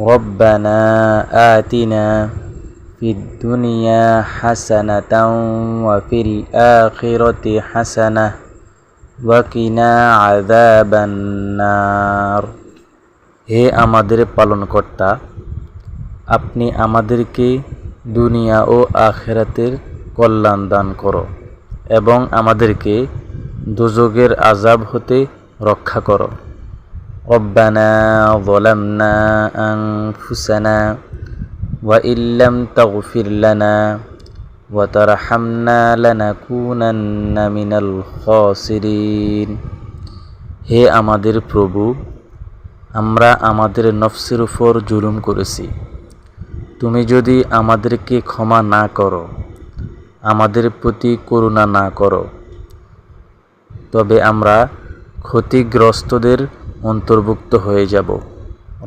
ربنا آتنا في الدنيا حسنة وفي الآخرة حسنة وقنا عذاب النار হে আমাদের পালনকর্তা আপনি আমাদেরকে দুনিয়া ও আখেরাতের কল্যাণ দান করো এবং আমাদেরকে দুযোগের আজাব হতে রক্ষা করো ربنا ظلمنا أنفسنا وإن لم تغفر لنا وترحمنا لنكونن من الخاسرين হে আমাদের প্রভু আমরা আমাদের নফসের উপর জুলুম করেছি তুমি যদি আমাদেরকে ক্ষমা না করো আমাদের প্রতি করুণা না করো তবে আমরা ক্ষতিগ্রস্তদের অন্তর্ভুক্ত হয়ে যাব।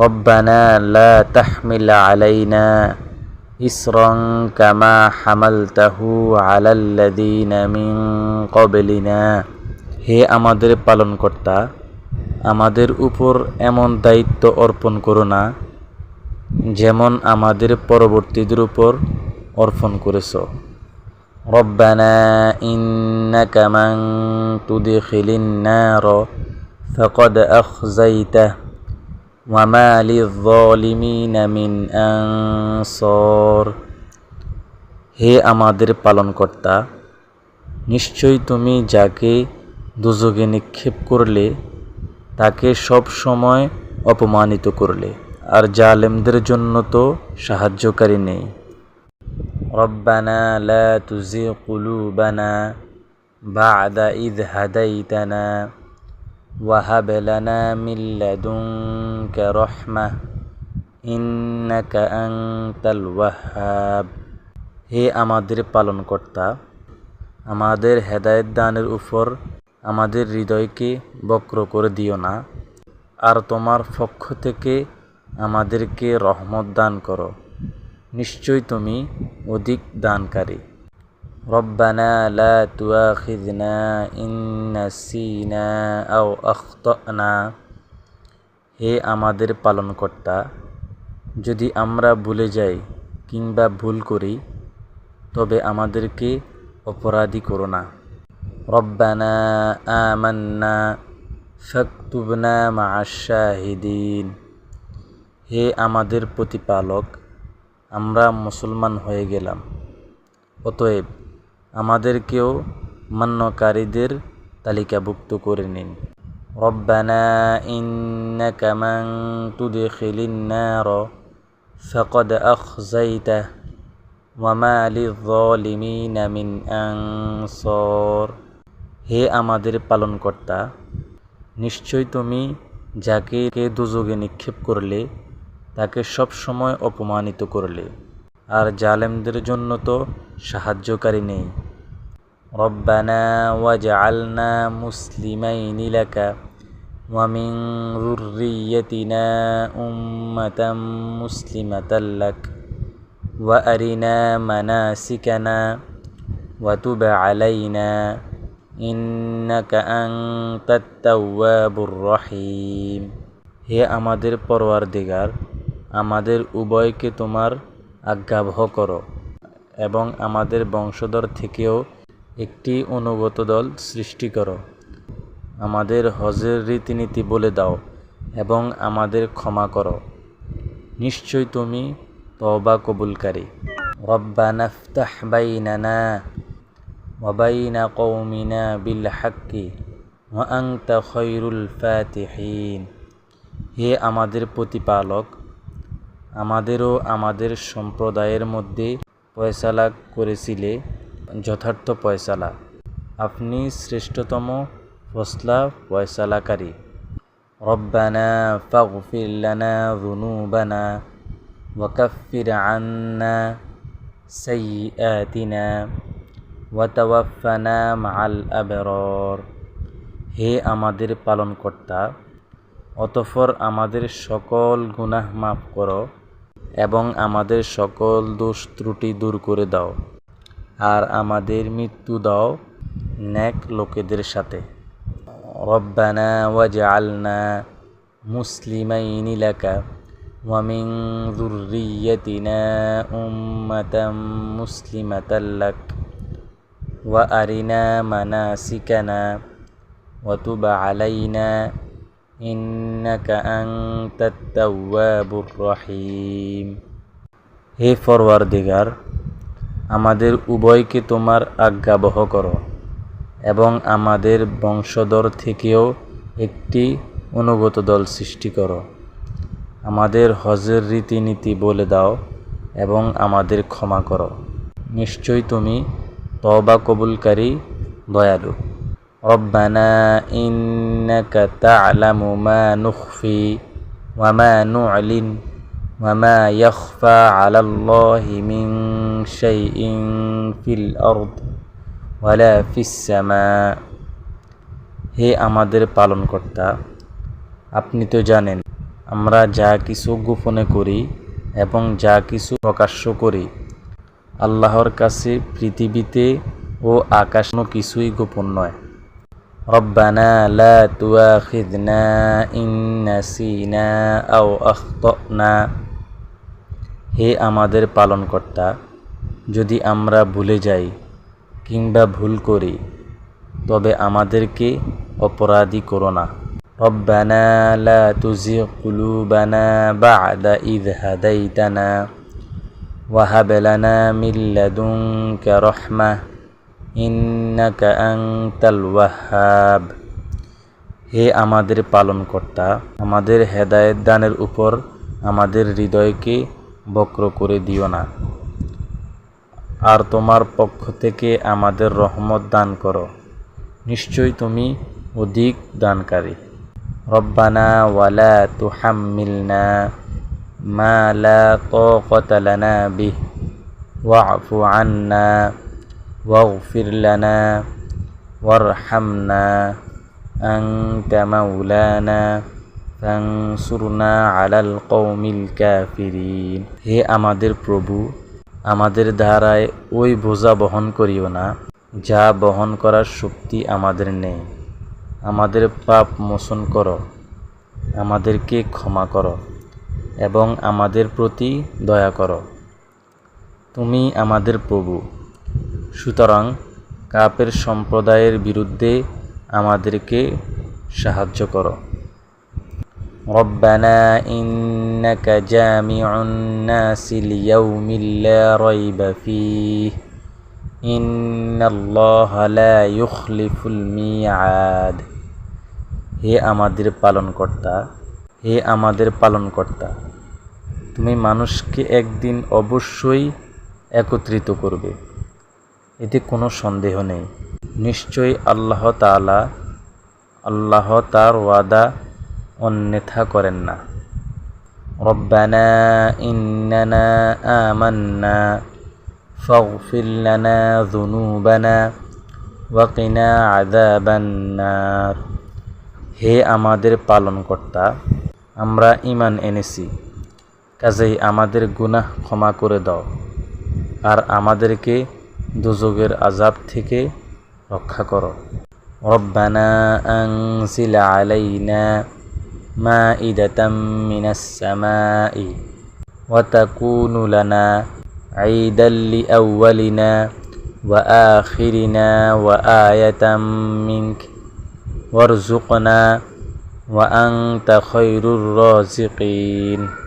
রব্বানা লা তাহমিল আলাইনা ইসরং কামা হামালতাহু আলাল্লাদিনা মিন কবলিনা হে আমাদের পালনকর্তা, আমাদের উপর এমন দায়িত্ব অর্পণ করো না, যেমন আমাদের পরবর্তীদের উপর অর্পণ করেছ। রব্বানা ইন্নাকা মান তুদখিলিন নার। فقد أخزيته وما للظالمين من أنصار হে আমাদের পালনকর্তা নিশ্চয়ই তুমি যাকে দুযোগে নিক্ষেপ করলে তাকে সব সময় অপমানিত করলে আর জালেমদের জন্য তো সাহায্যকারী নেই রব্বানা লা তুজি কুলুবানা بعد إذ هديتنا وهب لنا من لدنك رحمة إنك أنت الوهاب হে আমাদের পালনকর্তা আমাদের হেদায়েত দানের উপর আমাদের হৃদয়কে বক্র করে দিও না আর তোমার পক্ষ থেকে আমাদেরকে রহমত দান করো নিশ্চয় তুমি অধিক দানকারী রব্বানা লা তুয়াখিযনা ইন নাসিনা আও আখতানা হে আমাদের পালনকর্তা, যদি আমরা ভুলে যাই কিংবা ভুল করি, তবে আমাদেরকে অপরাধী করো না। রব্বানা আমান্না ফাকতুবনা মাআশ-শাহিদিন। হে আমাদের প্রতিপালক, আমরা মুসলমান হয়ে গেলাম। অতএব আমাদেরকেও মান্যকারীদের তালিকাভুক্ত করে নিন। হে আমাদের পালনকর্তা, নিশ্চয় তুমি যাকে কে দুযোগে নিক্ষেপ করলে, তাকে সব সময় অপমানিত করলে। আর জালেমদের জন্য তো সাহায্যকারী নেই। রব্বানা ওয়াজআলনা মুসলিমাইনি লাকা ومن ذريتنا أمة مسلمة لك وأرنا مناسكنا وتب علينا إنك أنت التواب الرحيم হে আমাদের পরওয়ারদিগার আমাদের উভয়কে তোমার আজ্ঞাবহ করো এবং আমাদের বংশধর থেকেও একটি অনুগত দল সৃষ্টি করো। আমাদের হজের রীতিনীতি বলে দাও এবং আমাদের ক্ষমা করো। নিশ্চয় তুমি তওবা কবুলকারী। হে আমাদের প্রতিপালক, আমাদেরও আমাদের সম্প্রদায়ের মধ্যে ফয়সালা করেছিলে যথার্থ পয়সালা। আপনি শ্রেষ্ঠতম ফসলা ফয়সালাকারী রব্বানা ফাগফির লানা যুনুবানা ওয়াকাফির আন্না সাইয়্যাতিনা ওয়াতাওয়াফানা মাআল আবরার। হে আমাদের পালনকর্তা, অতঃপর আমাদের সকল গুনাহ মাফ করো এবং আমাদের সকল দোষ ত্রুটি দূর করে দাও। আর আমাদের মৃত্যু দাও ন্যাক লোকেদের সাথে। রব্বানা ওয়াজআলনা মুসলিমাইন লাকা ওয়া মিন যুররিয়াতিনা উম্মাতাম মুসলিমাতাল লাক। ওয়া আরিনা মানাসিকানা ওয়া তুব আলাইনা ইন্নাকা আনতাত তাওয়াবুর রহিম। হে ফরওয়ারদিগার আমাদের উভয়কে তোমার আজ্ঞাবহ করো এবং আমাদের বংশধর থেকেও একটি অনুগত দল সৃষ্টি করো আমাদের হজের রীতিনীতি বলে দাও এবং আমাদের ক্ষমা করো নিশ্চয়ই তুমি তবা কবুলকারী দয়ালু ربنا إنك تعلم ما نخفي وما نعلن وما يخفى على الله من شيء في الأرض ولا في السماء হে আমাদের পালনকর্তা আপনি তো জানেন আমরা যা কিছু গোপনে করি এবং যা কিছু প্রকাশ্য করি আল্লাহর কাছে পৃথিবীতে ও আকাশ কোনো কিছুই গোপন নয় ربنا لا تؤاخذنا إن نسينا أو أخطأنا হে আমাদের পালনকর্তা যদি আমরা ভুলে যাই কিংবা ভুল করি তবে আমাদেরকে অপরাধী করো না ربنا لا تزغ قلوبنا بعد إذ هديتنا وهب لنا من لدنك رحمة إنك أنت الوهاب হে আমাদের পালনকর্তা আমাদের হেদায়েত দানের উপর আমাদের হৃদয়কে বক্র করে দিও না আর তোমার পক্ষ থেকে আমাদের রহমত দান করো নিশ্চয়ই তুমি অধিক দানকারী রব্বানা ওয়ালা তুহাম্মিলনা মা লা তাকাতা লানা বিহ ওয়াফু আন্না واغفر لنا وارحمنا أنت مولانا ফাংসুরনা আলাল কৌমিল কাফিরিন হে আমাদের প্রভু আমাদের দ্বারায় ওই বোঝা বহন করিও না, যা বহন করার শক্তি আমাদের নেই। আমাদের পাপ মোচন করো, আমাদেরকে ক্ষমা করো, এবং আমাদের প্রতি দয়া করো। তুমি আমাদের প্রভু, সুতরাং কাপের সম্প্রদায়ের বিরুদ্ধে আমাদেরকে সাহায্য করো। ربنا إنك جامع الناس ليوم لا ريب فيه إن الله لا يخلف الميعاد হে আমাদের পালনকর্তা হে আমাদের পালনকর্তা তুমি মানুষকে একদিন অবশ্যই একত্রিত করবে এতে কোনো সন্দেহ নেই নিশ্চয়ই আল্লাহ তালা আল্লাহ তার ওয়াদা অন্যথা করেন না ربنا إننا آمنا فاغفر لنا ذنوبنا وقنا عذاب النار হে আমাদের পালনকর্তা আমরা ইমান এনেছি কাজেই আমাদের গুনাহ ক্ষমা করে দাও আর আমাদেরকে দুযোগের আজাব থেকে রক্ষা করো রব্বানা আনজিল আলাইনা مائدة من السماء وتكون لنا عيدا لأولنا وآخرنا وآية منك وارزقنا وأنت خير الرازقين.